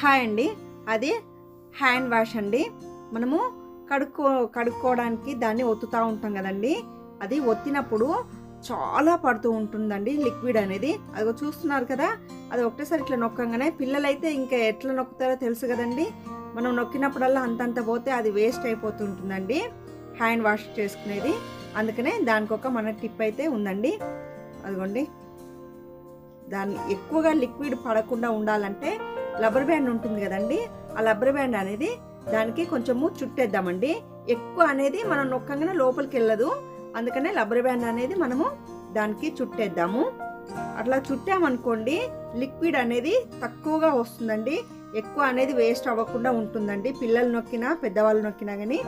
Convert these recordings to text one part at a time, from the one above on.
Hi అండి. అది hand wash అండి. మనము కడుక్కో కడుక్కోవడానికి దాన్ని ఒత్తుతూ ఉంటాం కదండి. అది ఒత్తినప్పుడు చాలా పడుతూ ఉంటుందండి లిక్విడ్ అనేది. అది చూస్తున్నారు కదా అది ఒకటేసారి ఇట్లా నొక్కగానే పిల్లలైతే ఇంకా ఎట్లా నొక్కుతారో తెలుసు కదండి. మనం నొక్కినప్పుడల్లా అంతంత పోతే అది వేస్ట్ అయిపోతుంటుందండి హ్యాండ్ వాష్ చేసుకునేది. అందుకనే దానికి ఒక మన టిప్ అయితే ఉందండి. అదిగోండి. దాన్ని ఎక్కువగా లిక్విడ్ పడకుండా ఉండాలంటే రబ్బర్ బ్యాండ్ ఉంటుంది కదండి ఆ రబ్బర్ బ్యాండ్ అనేది దానికి కొంచెము చుట్టేద్దామండి. ఎక్కువ అనేది మనం నొక్కంగానే లోపలికి వెళ్ళదు. అందుకనే రబ్బర్ బ్యాండ్ అనేది మనము దానికి చుట్టేద్దాము. అట్లా చుట్టామనుకోండి లిక్విడ్ అనేది తక్కువగా వస్తుందండి. ఎక్కువ అనేది వేస్ట్ అవ్వకుండా ఉంటుందండి. పిల్లలు నొక్కినా పెద్దవాళ్ళు నొక్కినా కానీ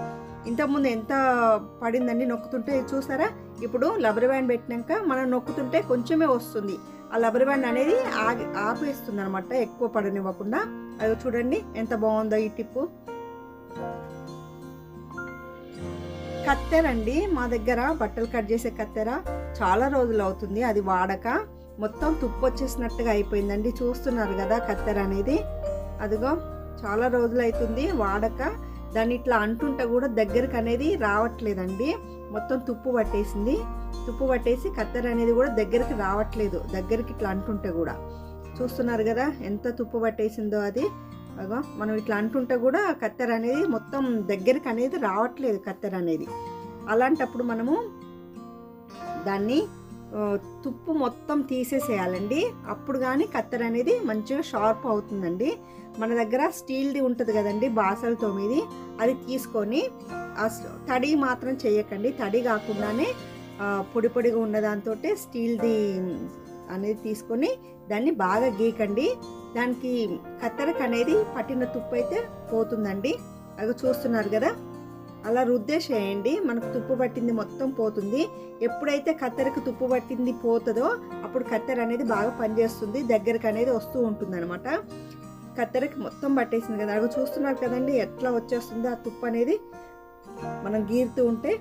ఇంతకుముందు ఎంత పడిందండి నొక్కుతుంటే చూసారా? ఇప్పుడు లబర్ బ్యాండ్ పెట్టినాక మనం నొక్కుతుంటే కొంచెమే వస్తుంది. ఆ రబ్బర్ బ్యాండ్ అనేది ఆగి ఆపేస్తుంది అనమాట ఎక్కువ పడనివ్వకుండా. అది చూడండి ఎంత బాగుందో ఈ టిప్పు కత్తెర అండి మా దగ్గర బట్టలు కట్ చేసే కత్తెర చాలా రోజులు అవుతుంది. అది వాడక. మొత్తం తుప్పు వచ్చేసినట్టుగా అయిపోయిందండి. చూస్తున్నారు కదా కత్తెర అనేది. అదిగో చాలా రోజులు అవుతుంది. వాడక. దాన్ని ఇట్లా అంటుంటే కూడా దగ్గరకు అనేది రావట్లేదండి. మొత్తం తుప్పు పట్టేసింది. తుప్పు పట్టేసి కత్తెర అనేది కూడా దగ్గరికి రావట్లేదు. దగ్గరికి ఇట్లా అంటుంటే కూడా. చూస్తున్నారు కదా ఎంత తుప్పు పట్టేసిందో అది. అగో మనం ఇట్లా అంటుంటే కూడా కత్తెర అనేది మొత్తం దగ్గరికి అనేది రావట్లేదు కత్తెర అనేది. అలాంటప్పుడు మనము దాన్ని తుప్పు మొత్తం తీసేసేయాలండి. అప్పుడు కానీ కత్తెర అనేది మంచిగా షార్ప్ అవుతుందండి. మన దగ్గర స్టీల్ది ఉంటుంది కదండి బాసల తొమ్మిది అది తీసుకొని తడి మాత్రం చేయకండి. తడి కాకుండానే పొడి పొడిగా ఉన్న దాంతో స్టీల్ది అనేది తీసుకొని దాన్ని బాగా గీకండి. దానికి కత్తెరకు అనేది పట్టిన తుప్పు అయితే పోతుందండి. అవి చూస్తున్నారు కదా? అలా రుద్దేసేయండి మనకు తుప్పు పట్టింది మొత్తం పోతుంది. ఎప్పుడైతే కత్తెరకు తుప్పు పట్టింది పోతుందో అప్పుడు కత్తెర అనేది బాగా పనిచేస్తుంది. దగ్గరకు అనేది వస్తూ ఉంటుంది అనమాట కత్తెరకి మొత్తం పట్టేసింది కదా? అవి చూస్తున్నారు కదండి? ఎట్లా వచ్చేస్తుందో ఆ తుప్పు అనేది మనం గీరుతూ ఉంటే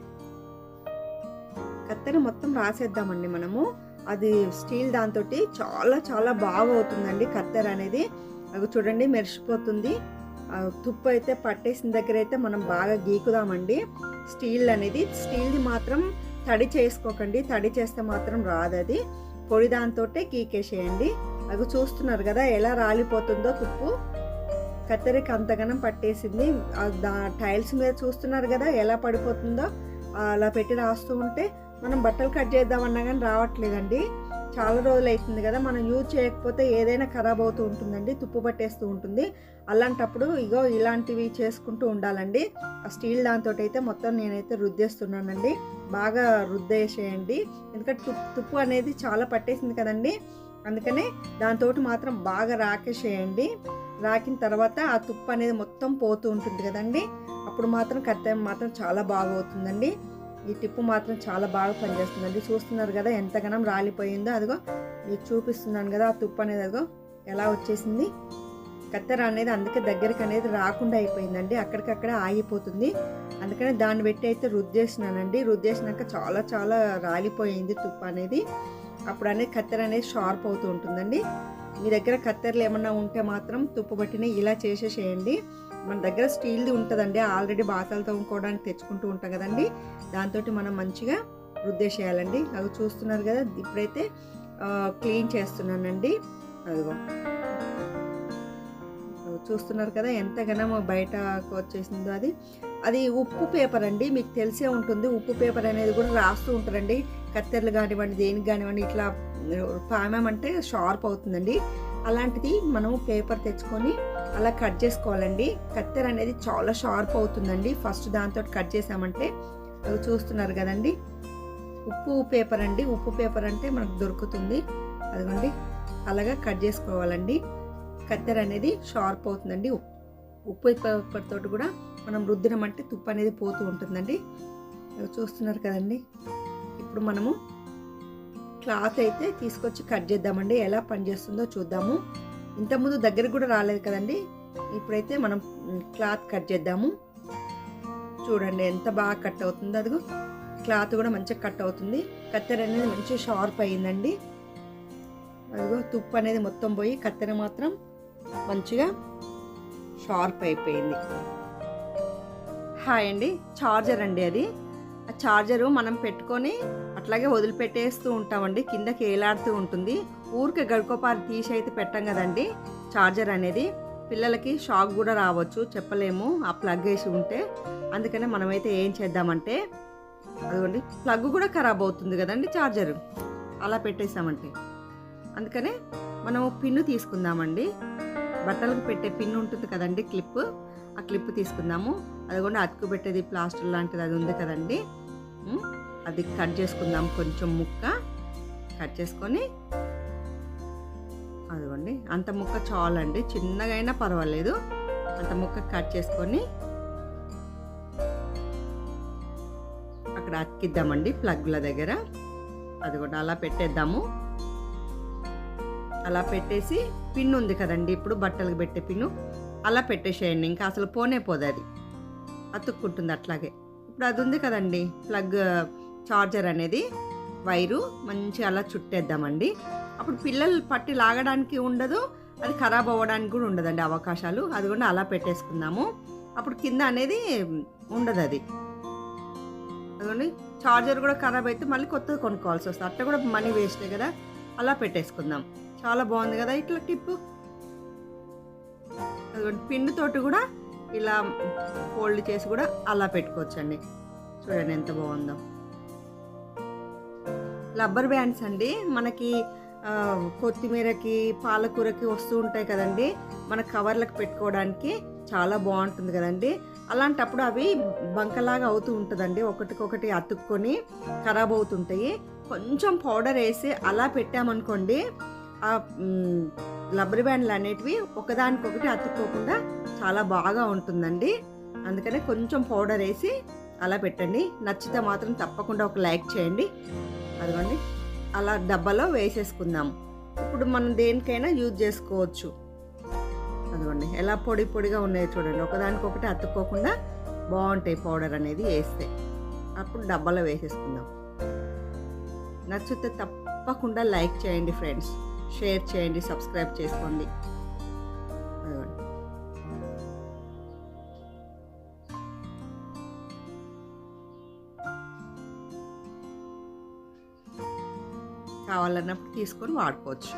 కత్తెర మొత్తం రాసేద్దామండి మనము. అది స్టీల్ దాంతో చాలా చాలా బాగా అవుతుందండి కత్తెర అనేది. అవి చూడండి మెరిసిపోతుంది. తుప్పు అయితే పట్టేసిన దగ్గర అయితే మనం బాగా గీకుదామండి. స్టీల్ అనేది స్టీల్ది మాత్రం తడి చేసుకోకండి. తడి చేస్తే మాత్రం రాదు అది పొడి దాంతో గీకేసేయండి. అవి చూస్తున్నారు కదా ఎలా రాలిపోతుందో తుప్పు. కత్తెరకి అంతగానం పట్టేసింది. దా టైల్స్ మీద చూస్తున్నారు కదా ఎలా పడిపోతుందో. అలా పెట్టి రాస్తూ ఉంటే మనం బట్టలు కట్ చేద్దామన్నా కానీ రావట్లేదండి. చాలా రోజులు అవుతుంది కదా మనం యూజ్ చేయకపోతే ఏదైనా ఖరాబ్ అవుతూ ఉంటుందండి తుప్పు పట్టేస్తూ ఉంటుంది. అలాంటప్పుడు ఇగో ఇలాంటివి చేసుకుంటూ ఉండాలండి. ఆ స్టీల్ దాంతో అయితే మొత్తం నేనైతే రుద్దేస్తున్నానండి. బాగా రుద్దేసేయండి. ఎందుకంటే తుప్పు తుప్పు అనేది చాలా పట్టేసింది కదండి. అందుకనే దాంతో మాత్రం బాగా రాకేసేయండి. రాకిన తర్వాత ఆ తుప్పు అనేది మొత్తం పోతూ ఉంటుంది కదండి. అప్పుడు మాత్రం కత్తి మాత్రం చాలా బాగా అవుతుందండి ఈ టిప్పు మాత్రం చాలా బాగా పనిచేస్తుందండి. చూస్తున్నారు కదా ఎంతగానం రాలిపోయిందో అదిగో మీకు చూపిస్తున్నాను కదా ఆ తుప్పు అనేది అదిగో ఎలా వచ్చేసింది. కత్తెర అనేది అందుకే దగ్గరికి అనేది రాకుండా అయిపోయిందండి. అక్కడికక్కడే ఆగిపోతుంది. అందుకనే దాన్ని పెట్టి అయితే రుద్దేసినానండి. రుద్దేసినాక చాలా చాలా రాలిపోయింది తుప్పు అనేది. అప్పుడు అనేది కత్తెర అనేది షార్ప్ అవుతూ ఉంటుందండి. మీ దగ్గర కత్తెరలు ఏమన్నా ఉంటే మాత్రం తుప్పు పట్టిన ఇలా చేసేసేయండి. మన దగ్గర స్టీల్ది ఉంటుందండి. ఆల్రెడీ బాసాలు తవ్వుకోవడానికి తెచ్చుకుంటూ ఉంటాం కదండి. దాంతో మనం మంచిగా రుద్దేసేయాలండి అవి చూస్తున్నారు కదా ఇప్పుడైతే క్లీన్ చేస్తున్నానండి. అదిగో. చూస్తున్నారు కదా ఎంత ఘనమో బయటకు వచ్చేసిందో అది. అది ఉప్పు పేపర్ అండి. మీకు తెలిసే ఉంటుంది ఉప్పు పేపర్ అనేది కూడా రాస్తూ ఉంటారండి. కత్తెరలు కానివ్వండి దేనికి కానివ్వండి ఇట్లా పామామంటే షార్ప్ అవుతుందండి. అలాంటిది మనం పేపర్ తెచ్చుకొని అలా కట్ చేసుకోవాలండి. కత్తెర అనేది చాలా షార్ప్ అవుతుందండి. ఫస్ట్ దాంతో కట్ చేసామంటే అవి చూస్తున్నారు కదండి. ఉప్పు పేపర్ అండి. ఉప్పు పేపర్ అంటే మనకు దొరుకుతుంది. అదిగోండి. అలాగా కట్ చేసుకోవాలండి. కత్తెర అనేది షార్ప్ అవుతుందండి. ఉప్పు పేపర్ తోటి కూడా మనం రుద్దినమంటే తుప్పు అనేది పోతూ ఉంటుందండి. అవి చూస్తున్నారు కదండి. ఇప్పుడు మనము క్లాత్ అయితే తీసుకొచ్చి కట్ చేద్దామండి. ఎలా పనిచేస్తుందో చూద్దాము. ఇంతకుముందు దగ్గరికి కూడా రాలేదు కదండి. ఇప్పుడైతే మనం క్లాత్ కట్ చేద్దాము. చూడండి ఎంత బాగా కట్ అవుతుందో. అదిగో క్లాత్ కూడా మంచిగా కట్ అవుతుంది. కత్తెర అనేది మంచిగా షార్ప్ అయ్యిందండి. అదిగో తుప్పు అనేది మొత్తం పోయి కత్తెర మాత్రం మంచిగా షార్ప్ అయిపోయింది. హాయ్ అండి చార్జర్ అండి అది. ఆ చార్జరు మనం పెట్టుకొని అట్లాగే వదిలిపెట్టేస్తూ ఉంటామండి. కిందకి ఏలాడుతూ ఉంటుంది. ఊరికే గడుకోపారి తీసి అయితే పెట్టం కదండి. చార్జర్ అనేది పిల్లలకి షాక్ కూడా రావచ్చు చెప్పలేము. ఆ ప్లగ్ వేసి ఉంటే. అందుకనే మనమైతే ఏం చేద్దామంటే అదిగోండి ప్లగ్ కూడా ఖరాబ్ అవుతుంది కదండి చార్జరు అలా పెట్టేసామంటే. అందుకనే మనం పిన్ను తీసుకుందామండి. బట్టలకు పెట్టే పిన్ ఉంటుంది కదండి క్లిప్. ఆ క్లిప్ తీసుకుందాము. అది కూడా అతుకు పెట్టేది ప్లాస్టర్ లాంటిది అది ఉంది కదండి. అది కట్ చేసుకుందాం కొంచెం ముక్క. కట్ చేసుకొని అదిగోండి. అంత ముక్క చాలండి. చిన్నగా అయినా పర్వాలేదు. అంత ముక్క కట్ చేసుకొని అక్కడ అతికిద్దామండి ప్లగ్ల దగ్గర. అది కూడా అలా పెట్టేద్దాము. అలా పెట్టేసి పిన్ ఉంది కదండి ఇప్పుడు బట్టలకు పెట్టే పిన్ను. అలా పెట్టేసేయండి. ఇంకా అసలు పోనే పోదు అది. అతుక్కుంటుంది అట్లాగే. ఇప్పుడు అది ఉంది కదండి ప్లగ్ చార్జర్ అనేది. వైరు మంచి అలా చుట్టేద్దామండి. అప్పుడు పిల్లలు పట్టి లాగడానికి ఉండదు అది ఖరాబ్ అవ్వడానికి కూడా ఉండదండి అవకాశాలు. అది కూడా అలా పెట్టేసుకుందాము. అప్పుడు కింద అనేది ఉండదు అది. అదిగోండి చార్జర్ కూడా ఖరాబ్ అయితే మళ్ళీ కొత్తది కొనుక్కోవాల్సి వస్తుంది. అట్ట కూడా మనీ వేస్టే కదా అలా పెట్టేసుకుందాం. చాలా బాగుంది కదా ఇట్లా టిప్ అదిగోండి పిండి తోటి కూడా ఇలా ఫోల్డ్ చేసి కూడా అలా పెట్టుకోవచ్చండి. చూడండి ఎంత బాగుందో. రబ్బర్ బ్యాండ్స్ అండి మనకి కొత్తిమీరకి పాలకూరకి వస్తూ ఉంటాయి కదండి. మన కవర్లకు పెట్టుకోవడానికి చాలా బాగుంటుంది కదండి. అలాంటప్పుడు అవి బంకలాగా అవుతూ ఉంటుందండి. ఒకటికొకటి అతుక్కొని ఖరాబ్ అవుతుంటాయి. కొంచెం పౌడర్ వేసి అలా పెట్టామనుకోండి ఆ లబ్బరి రబ్బర్ బ్యాండ్లు అనేటివి ఒకదానికొకటి అతుక్కోకుండా చాలా బాగా ఉంటుందండి. అందుకనే కొంచెం పౌడర్ వేసి అలా పెట్టండి. నచ్చితే మాత్రం తప్పకుండా ఒక లైక్ చేయండి. అదిగోండి. అలా డబ్బాలో వేసేసుకుందాం. ఇప్పుడు మనం దేనికైనా యూజ్ చేసుకోవచ్చు. అదిగోండి ఎలా పొడి పొడిగా ఉన్నాయో చూడండి. ఒకదానికొకటి అతుక్కోకుండా బాగుంటాయి పౌడర్ అనేది వేస్తే. అప్పుడు డబ్బాలో వేసేసుకుందాం. నచ్చితే తప్పకుండా లైక్ చేయండి ఫ్రెండ్స్. షేర్ చేయండి సబ్స్క్రైబ్ చేసుకోండి. కావాలన్నప్పుడు తీసుకొని వాడుకోవచ్చు.